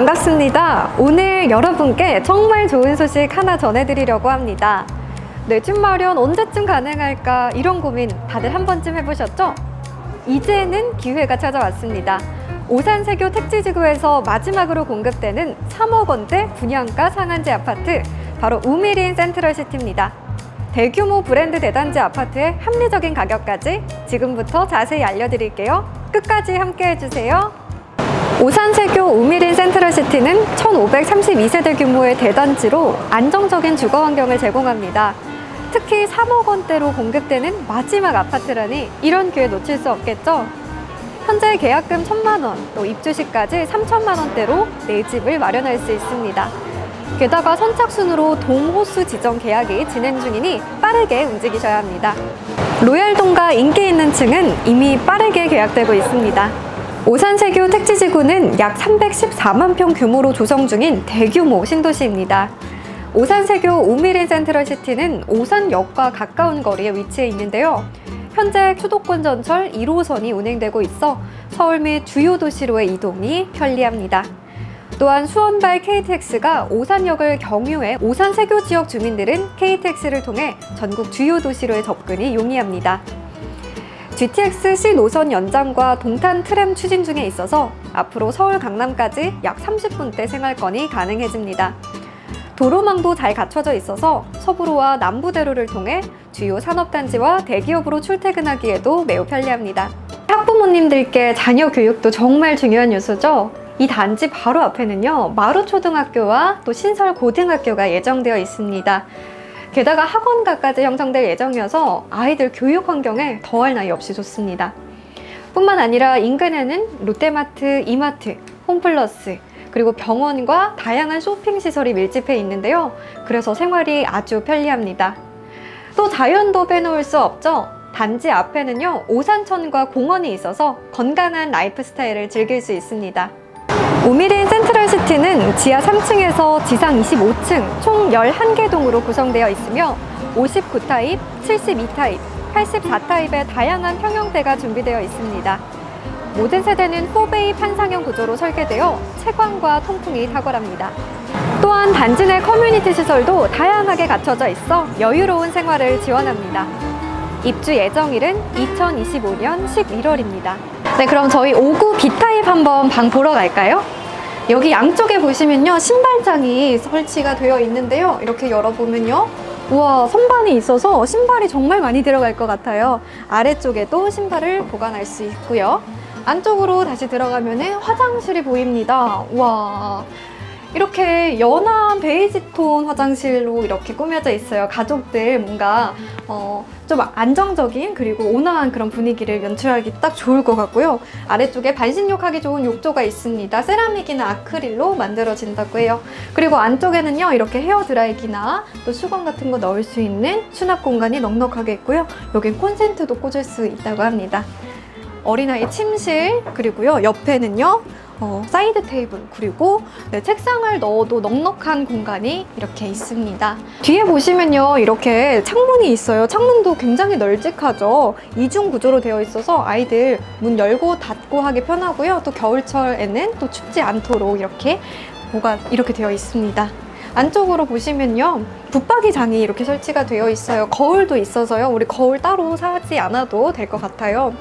반갑습니다. 오늘 여러분께 정말 좋은 소식 하나 전해드리려고 합니다. 내집 마련 언제쯤 가능할까 이런 고민 다들 한 번쯤 해보셨죠? 이제는 기회가 찾아왔습니다. 오산 세교 택지지구에서 마지막으로 공급되는 3억 원대 분양가 상한제 아파트 바로 우미린 센트럴시티입니다. 대규모 브랜드 대단지 아파트의 합리적인 가격까지 지금부터 자세히 알려드릴게요. 끝까지 함께 해주세요. 오산세교 우미린 센트럴시티는 1532세대 규모의 대단지로 안정적인 주거 환경을 제공합니다. 특히 3억 원대로 공급되는 마지막 아파트라니 이런 기회 놓칠 수 없겠죠? 현재 계약금 1천만 원, 또 입주시까지 3천만 원대로 내 집을 마련할 수 있습니다. 게다가 선착순으로 동호수 지정 계약이 진행 중이니 빠르게 움직이셔야 합니다. 로얄동과 인기 있는 층은 이미 빠르게 계약되고 있습니다. 오산세교 택지지구는 약 314만 평 규모로 조성 중인 대규모 신도시입니다. 오산세교 우미린 센트럴시티는 오산역과 가까운 거리에 위치해 있는데요. 현재 수도권 전철 1호선이 운행되고 있어 서울 및 주요 도시로의 이동이 편리합니다. 또한 수원발 KTX가 오산역을 경유해 오산 세교 지역 주민들은 KTX를 통해 전국 주요 도시로의 접근이 용이합니다. GTX C 노선 연장과 동탄 트램 추진 중에 있어서 앞으로 서울 강남까지 약 30분대 생활권이 가능해집니다. 도로망도 잘 갖춰져 있어서 서부로와 남부대로를 통해 주요 산업단지와 대기업으로 출퇴근하기에도 매우 편리합니다. 학부모님들께 자녀 교육도 정말 중요한 요소죠. 이 단지 바로 앞에는요, 마루초등학교와 또 신설고등학교가 예정되어 있습니다. 게다가 학원가까지 형성될 예정이어서 아이들 교육 환경에 더할 나위 없이 좋습니다. 뿐만 아니라 인근에는 롯데마트, 이마트, 홈플러스, 그리고 병원과 다양한 쇼핑 시설이 밀집해 있는데요. 그래서 생활이 아주 편리합니다. 또 자연도 빼놓을 수 없죠. 단지 앞에는요, 오산천과 공원이 있어서 건강한 라이프 스타일을 즐길 수 있습니다. 우미린 센트럴시티는 지하 3층에서 지상 25층 총 11개 동으로 구성되어 있으며 59타입, 72타입, 84타입의 다양한 평형대가 준비되어 있습니다. 모든 세대는 4베이 판상형 구조로 설계되어 채광과 통풍이 탁월합니다. 또한 단지 내 커뮤니티 시설도 다양하게 갖춰져 있어 여유로운 생활을 지원합니다. 입주 예정일은 2025년 11월입니다. 네, 그럼 저희 59 B타입 한번 방 보러 갈까요? 여기 양쪽에 보시면요, 신발장이 설치가 되어 있는데요. 이렇게 열어보면요. 우와, 선반이 있어서 신발이 정말 많이 들어갈 것 같아요. 아래쪽에도 신발을 보관할 수 있고요. 안쪽으로 다시 들어가면 화장실이 보입니다. 우와. 이렇게 연한 베이지 톤 화장실로 이렇게 꾸며져 있어요. 가족들 뭔가 어, 좀 안정적인 그리고 온화한 그런 분위기를 연출하기 딱 좋을 것 같고요. 아래쪽에 반신욕하기 좋은 욕조가 있습니다. 세라믹이나 아크릴로 만들어진다고 해요. 그리고 안쪽에는요 이렇게 헤어 드라이기나 또 수건 같은 거 넣을 수 있는 수납 공간이 넉넉하게 있고요. 여기 콘센트도 꽂을 수 있다고 합니다. 어린아이 침실 그리고요 옆에는요 어, 사이드 테이블 그리고 네, 책상을 넣어도 넉넉한 공간이 이렇게 있습니다. 뒤에 보시면요 이렇게 창문이 있어요. 창문도 굉장히 널찍하죠. 이중 구조로 되어 있어서 아이들 문 열고 닫고 하기 편하고요. 또 겨울철에는 또 춥지 않도록 이렇게 뭐가 이렇게 되어 있습니다. 안쪽으로 보시면요 붙박이장이 이렇게 설치가 되어 있어요. 거울도 있어서요. 우리 거울 따로 사지 않아도 될 것 같아요.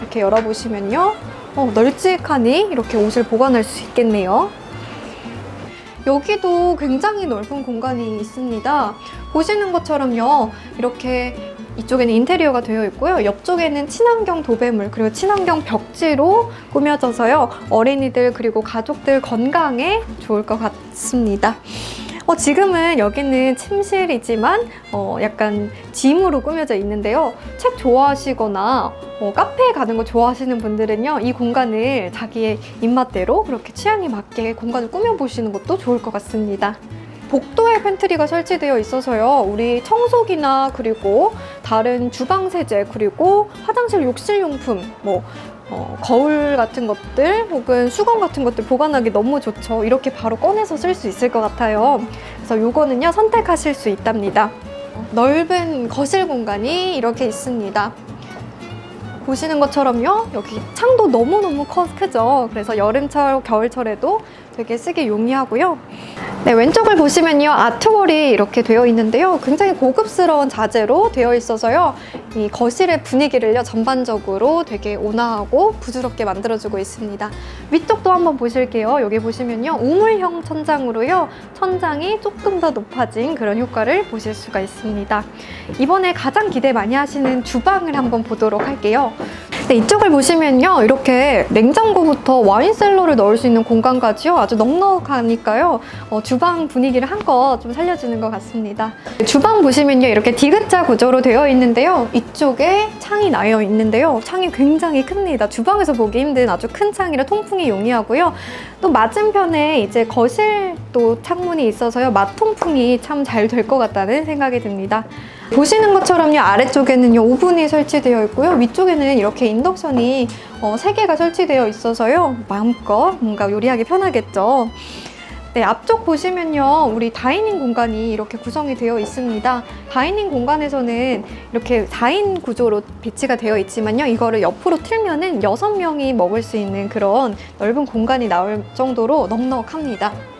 이렇게 열어보시면요. 어, 널찍하니 이렇게 옷을 보관할 수 있겠네요. 여기도 굉장히 넓은 공간이 있습니다. 보시는 것처럼요. 이렇게 이쪽에는 인테리어가 되어 있고요. 옆쪽에는 친환경 도배물 그리고 친환경 벽지로 꾸며져서요. 어린이들 그리고 가족들 건강에 좋을 것 같습니다. 어, 지금은 여기는 침실이지만 어, 약간 짐으로 꾸며져 있는데요. 책 좋아하시거나 어, 카페에 가는 거 좋아하시는 분들은요, 이 공간을 자기의 입맛대로 그렇게 취향에 맞게 공간을 꾸며보시는 것도 좋을 것 같습니다. 복도에 팬트리가 설치되어 있어서요. 우리 청소기나 그리고 다른 주방 세제 그리고 화장실 욕실 용품 뭐 어, 거울 같은 것들 혹은 수건 같은 것들 보관하기 너무 좋죠. 이렇게 바로 꺼내서 쓸 수 있을 것 같아요. 그래서 요거는요 선택하실 수 있답니다. 넓은 거실 공간이 이렇게 있습니다. 보시는 것처럼요 여기 창도 너무너무 커, 크죠 그래서 여름철 겨울철에도 되게 쓰기 용이하고요. 네, 왼쪽을 보시면요. 아트월이 이렇게 되어 있는데요. 굉장히 고급스러운 자재로 되어 있어서요. 이 거실의 분위기를요, 전반적으로 되게 온화하고 부드럽게 만들어주고 있습니다. 위쪽도 한번 보실게요. 여기 보시면요. 우물형 천장으로요. 천장이 조금 더 높아진 그런 효과를 보실 수가 있습니다. 이번에 가장 기대 많이 하시는 주방을 한번 보도록 할게요. 네, 이쪽을 보시면요. 이렇게 냉장고부터 와인 셀러를 넣을 수 있는 공간까지요. 아주 넉넉하니까요. 어, 주방 분위기를 한껏 좀 살려주는 것 같습니다. 주방 보시면요. 이렇게 디귿자 구조로 되어 있는데요. 이쪽에 창이 나여 있는데요. 창이 굉장히 큽니다. 주방에서 보기 힘든 아주 큰 창이라 통풍이 용이하고요. 또 맞은편에 이제 거실도 창문이 있어서요. 맛통풍이 참 잘 될 것 같다는 생각이 듭니다. 보시는 것처럼요 아래쪽에는요 오븐이 설치되어 있고요 위쪽에는 이렇게 인덕션이 어, 3개가 설치되어 있어서요 마음껏 뭔가 요리하기 편하겠죠. 네, 앞쪽 보시면요 우리 다이닝 공간이 이렇게 구성이 되어 있습니다. 다이닝 공간에서는 이렇게 4인 구조로 배치가 되어 있지만요 이거를 옆으로 틀면은 6명이 먹을 수 있는 그런 넓은 공간이 나올 정도로 넉넉합니다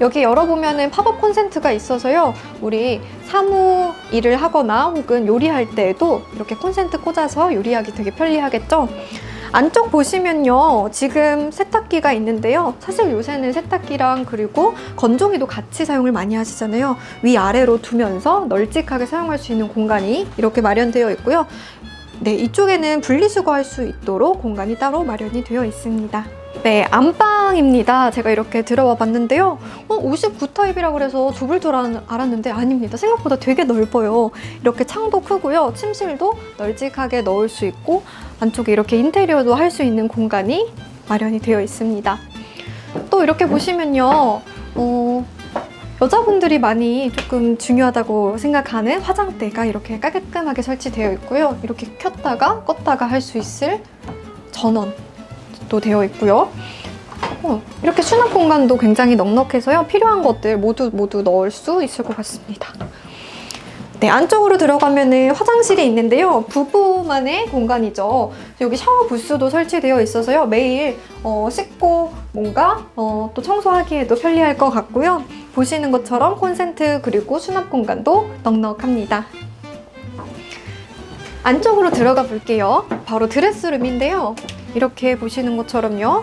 여기 열어보면은 팝업 콘센트가 있어서요. 우리 사무 일을 하거나 혹은 요리할 때에도 이렇게 콘센트 꽂아서 요리하기 되게 편리하겠죠? 안쪽 보시면요. 지금 세탁기가 있는데요. 사실 요새는 세탁기랑 그리고 건조기도 같이 사용을 많이 하시잖아요. 위아래로 두면서 널찍하게 사용할 수 있는 공간이 이렇게 마련되어 있고요. 네, 이쪽에는 분리수거할 수 있도록 공간이 따로 마련이 되어 있습니다. 네, 안방입니다. 제가 이렇게 들어와 봤는데요. 어, 59타입이라 그래서 좁을 줄 알- 알았는데 아닙니다. 생각보다 되게 넓어요. 이렇게 창도 크고요. 침실도 널찍하게 넣을 수 있고 안쪽에 이렇게 인테리어도 할 수 있는 공간이 마련이 되어 있습니다. 또 이렇게 보시면요. 어, 여자분들이 많이 조금 중요하다고 생각하는 화장대가 이렇게 깔끔하게 설치되어 있고요. 이렇게 켰다가 껐다가 할 수 있을 전원 도 되어 있고요. 어, 이렇게 수납 공간도 굉장히 넉넉해서요. 필요한 것들 모두 모두 넣을 수 있을 것 같습니다. 네, 안쪽으로 들어가면은 화장실이 있는데요. 부부만의 공간이죠. 여기 샤워 부스도 설치되어 있어서요. 매일 어, 씻고 뭔가 어, 또 청소하기에도 편리할 것 같고요. 보시는 것처럼 콘센트 그리고 수납 공간도 넉넉합니다. 안쪽으로 들어가 볼게요. 바로 드레스룸인데요. 이렇게 보시는 것처럼요.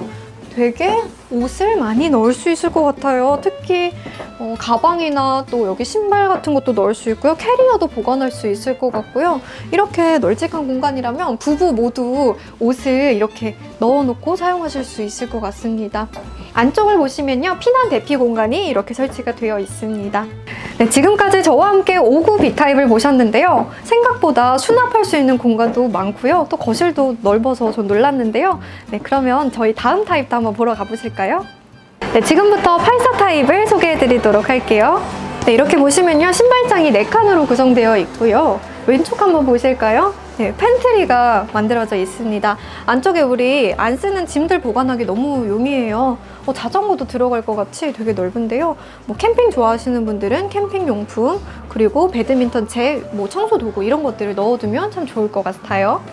되게 옷을 많이 넣을 수 있을 것 같아요. 특히 어, 가방이나 또 여기 신발 같은 것도 넣을 수 있고요. 캐리어도 보관할 수 있을 것 같고요. 이렇게 널찍한 공간이라면 부부 모두 옷을 이렇게 넣어놓고 사용하실 수 있을 것 같습니다. 안쪽을 보시면요. 피난 대피 공간이 이렇게 설치가 되어 있습니다. 네, 지금까지 저와 함께 5구 B타입을 보셨는데요. 생각보다 수납할 수 있는 공간도 많고요. 또 거실도 넓어서 전 놀랐는데요. 네, 그러면 저희 다음 타입도 한번 보러 가보실까요? 네, 지금부터 84 타입을 소개해 드리도록 할게요. 네, 이렇게 보시면요. 신발장이 4칸으로 구성되어 있고요. 왼쪽 한번 보실까요? 네, 팬트리가 만들어져 있습니다. 안쪽에 우리 안 쓰는 짐들 보관하기 너무 용이해요. 어, 자전거도 들어갈 것 같이 되게 넓은데요. 뭐 캠핑 좋아하시는 분들은 캠핑 용품, 그리고 배드민턴 채, 뭐 청소 도구 이런 것들을 넣어두면 참 좋을 것 같아요.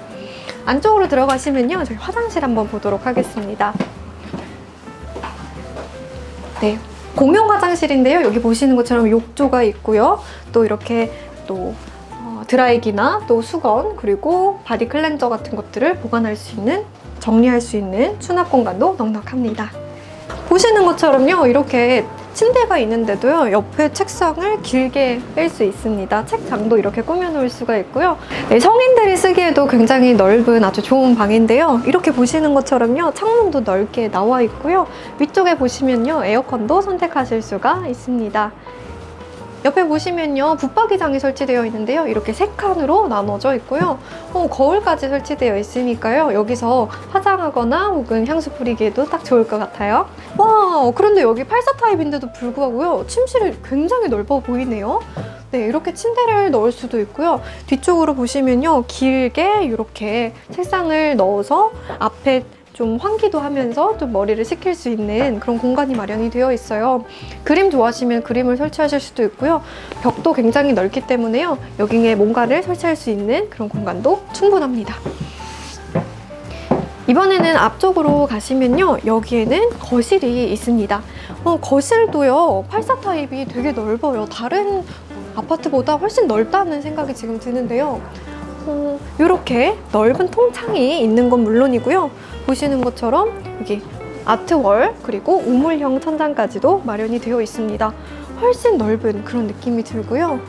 안쪽으로 들어가시면요. 저희 화장실 한번 보도록 하겠습니다. 네. 공용 화장실인데요. 여기 보시는 것처럼 욕조가 있고요. 또 이렇게 또 어, 드라이기나 또 수건 그리고 바디 클렌저 같은 것들을 보관할 수 있는 정리할 수 있는 수납 공간도 넉넉합니다. 보시는 것처럼요. 이렇게 침대가 있는데도요. 옆에 책상을 길게 뺄 수 있습니다. 책장도 이렇게 꾸며놓을 수가 있고요. 네, 성인들이 쓰기에도 굉장히 넓은 아주 좋은 방인데요. 이렇게 보시는 것처럼요. 창문도 넓게 나와 있고요. 위쪽에 보시면요. 에어컨도 선택하실 수가 있습니다. 옆에 보시면요. 붙박이장이 설치되어 있는데요. 이렇게 세 칸으로 나눠져 있고요. 어, 거울까지 설치되어 있으니까요. 여기서 화장하거나 혹은 향수 뿌리기에도 딱 좋을 것 같아요. 와, 그런데 여기 84 타입인데도 불구하고요. 침실이 굉장히 넓어 보이네요. 네, 이렇게 침대를 넣을 수도 있고요. 뒤쪽으로 보시면요. 길게 이렇게 책상을 넣어서 앞에 좀 환기도 하면서 좀 머리를 식힐 수 있는 그런 공간이 마련이 되어 있어요. 그림 좋아하시면 그림을 설치하실 수도 있고요. 벽도 굉장히 넓기 때문에요. 여기에 뭔가를 설치할 수 있는 그런 공간도 충분합니다. 이번에는 앞쪽으로 가시면요. 여기에는 거실이 있습니다. 어, 거실도요. 84 타입이 되게 넓어요. 다른 아파트보다 훨씬 넓다는 생각이 지금 드는데요. 어, 이렇게 넓은 통창이 있는 건 물론이고요. 보시는 것처럼 여기 아트월 그리고 우물형 천장까지도 마련이 되어 있습니다. 훨씬 넓은 그런 느낌이 들고요.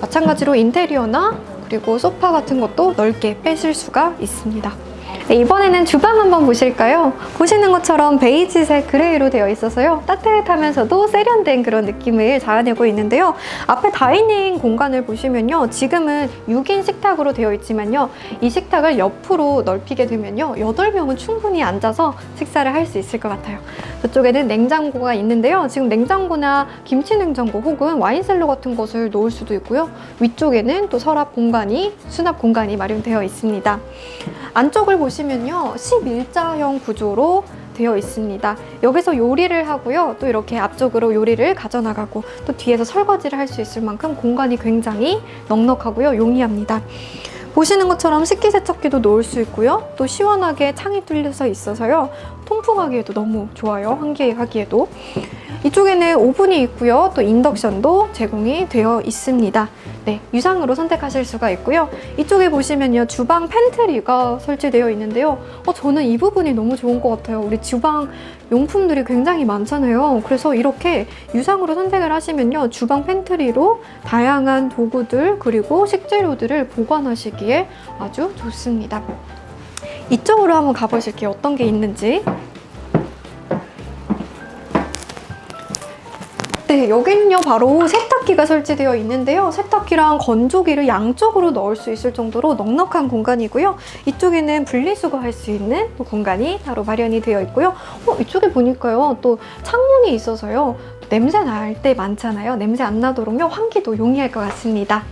마찬가지로 인테리어나 그리고 소파 같은 것도 넓게 빼실 수가 있습니다. 네, 이번에는 주방 한번 보실까요? 보시는 것처럼 베이지색 그레이로 되어 있어서요. 따뜻하면서도 세련된 그런 느낌을 자아내고 있는데요. 앞에 다이닝 공간을 보시면요. 지금은 6인 식탁으로 되어 있지만요. 이 식탁을 옆으로 넓히게 되면요. 8명은 충분히 앉아서 식사를 할 수 있을 것 같아요. 저쪽에는 냉장고가 있는데요. 지금 냉장고나 김치 냉장고 혹은 와인셀러 같은 것을 놓을 수도 있고요. 위쪽에는 또 서랍 공간이, 수납 공간이 마련되어 있습니다. 안쪽을 보시면 요. 11자형 구조로 되어 있습니다. 여기서 요리를 하고요. 또 이렇게 앞쪽으로 요리를 가져나가고 또 뒤에서 설거지를 할 수 있을 만큼 공간이 굉장히 넉넉하고요. 용이합니다. 보시는 것처럼 식기세척기도 놓을 수 있고요. 또 시원하게 창이 뚫려서 있어서요. 통풍하기에도 너무 좋아요. 환기하기에도. 이쪽에는 오븐이 있고요. 또 인덕션도 제공이 되어 있습니다. 네, 유상으로 선택하실 수가 있고요. 이쪽에 보시면요. 주방 팬트리가 설치되어 있는데요. 어, 저는 이 부분이 너무 좋은 것 같아요. 우리 주방 용품들이 굉장히 많잖아요. 그래서 이렇게 유상으로 선택을 하시면요. 주방 팬트리로 다양한 도구들 그리고 식재료들을 보관하시기에 아주 좋습니다. 이쪽으로 한번 가보실게요. 어떤 게 있는지. 네, 여기는요, 바로 세탁기가 설치되어 있는데요. 세탁기랑 건조기를 양쪽으로 넣을 수 있을 정도로 넉넉한 공간이고요. 이쪽에는 분리수거할 수 있는 또 공간이 따로 마련이 되어 있고요. 어, 이쪽에 보니까요, 또 창문이 있어서요. 냄새 날 때 많잖아요. 냄새 안 나도록요, 환기도 용이할 것 같습니다.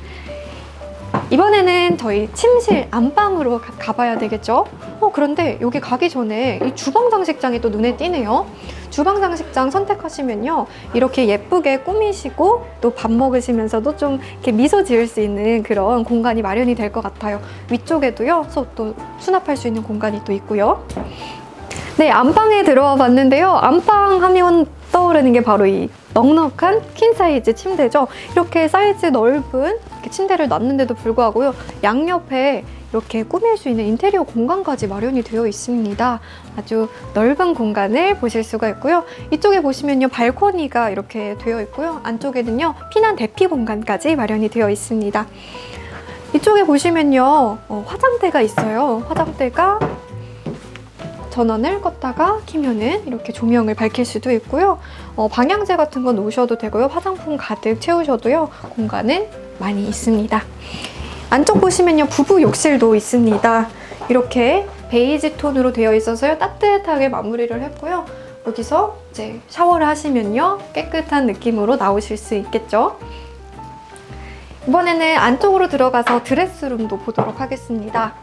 이번에는 저희 침실 안방으로 가, 가봐야 되겠죠? 어, 그런데 여기 가기 전에 이 주방 장식장이 또 눈에 띄네요. 주방 장식장 선택하시면요. 이렇게 예쁘게 꾸미시고 또 밥 먹으시면서도 좀 이렇게 미소 지을 수 있는 그런 공간이 마련이 될 것 같아요. 위쪽에도요. 서- 또 수납할 수 있는 공간이 또 있고요. 네, 안방에 들어와 봤는데요. 안방 하면 떠오르는 게 바로 이 넉넉한 퀸 사이즈 침대죠. 이렇게 사이즈 넓은 이렇게 침대를 놨는데도 불구하고요. 양옆에 이렇게 꾸밀 수 있는 인테리어 공간까지 마련이 되어 있습니다. 아주 넓은 공간을 보실 수가 있고요. 이쪽에 보시면요. 발코니가 이렇게 되어 있고요. 안쪽에는요. 피난 대피 공간까지 마련이 되어 있습니다. 이쪽에 보시면요. 어, 화장대가 있어요. 화장대가 전원을 껐다가 키면은 이렇게 조명을 밝힐 수도 있고요. 어, 방향제 같은 거 놓으셔도 되고요. 화장품 가득 채우셔도요. 공간은 많이 있습니다. 안쪽 보시면요. 부부 욕실도 있습니다. 이렇게 베이지 톤으로 되어 있어서요. 따뜻하게 마무리를 했고요. 여기서 이제 샤워를 하시면요. 깨끗한 느낌으로 나오실 수 있겠죠. 이번에는 안쪽으로 들어가서 드레스룸도 보도록 하겠습니다.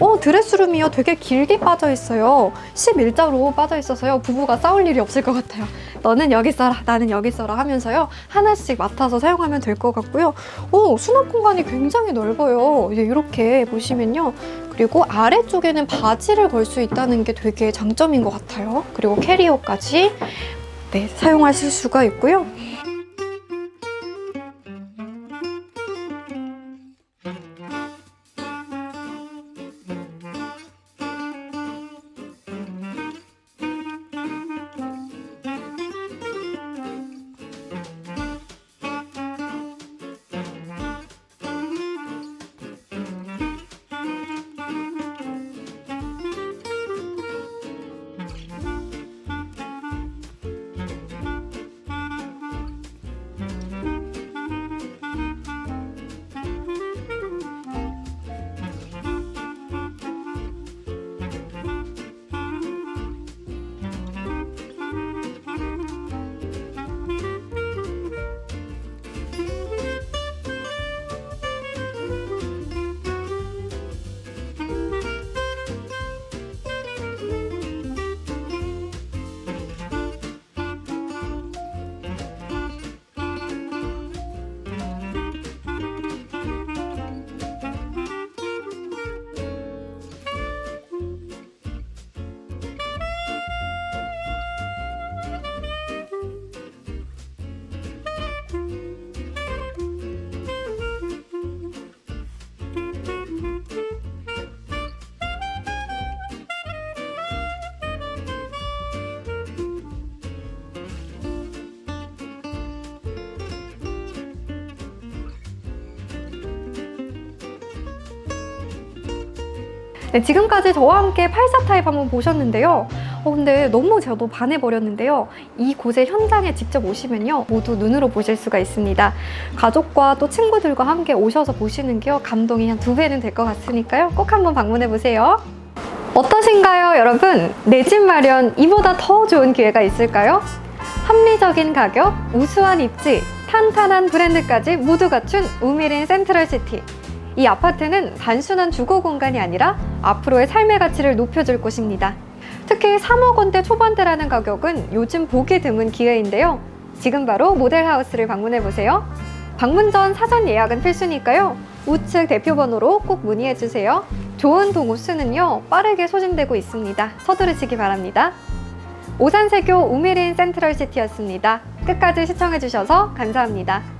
어, 드레스룸이요. 되게 길게 빠져 있어요. 11자로 빠져 있어서요. 부부가 싸울 일이 없을 것 같아요. 너는 여기 써라, 나는 여기 써라 하면서요. 하나씩 맡아서 사용하면 될 것 같고요. 오, 수납 공간이 굉장히 넓어요. 이제 이렇게 보시면요. 그리고 아래쪽에는 바지를 걸 수 있다는 게 되게 장점인 것 같아요. 그리고 캐리어까지 네, 사용하실 수가 있고요. 네, 지금까지 저와 함께 84 타입 한번 보셨는데요. 어, 근데 너무 저도 반해버렸는데요. 이곳에 현장에 직접 오시면요. 모두 눈으로 보실 수가 있습니다. 가족과 또 친구들과 함께 오셔서 보시는 게요. 감동이 한 두 배는 될 것 같으니까요. 꼭 한번 방문해 보세요. 어떠신가요, 여러분? 내 집 마련 이보다 더 좋은 기회가 있을까요? 합리적인 가격, 우수한 입지, 탄탄한 브랜드까지 모두 갖춘 우미린 센트럴시티. 이 아파트는 단순한 주거 공간이 아니라 앞으로의 삶의 가치를 높여줄 곳입니다. 특히 3억 원대 초반대라는 가격은 요즘 보기 드문 기회인데요. 지금 바로 모델하우스를 방문해 보세요. 방문 전 사전 예약은 필수니까요. 우측 대표 번호로 꼭 문의해 주세요. 좋은 동호수는요 빠르게 소진되고 있습니다. 서두르시기 바랍니다. 오산세교 우미린 센트럴시티였습니다. 끝까지 시청해 주셔서 감사합니다.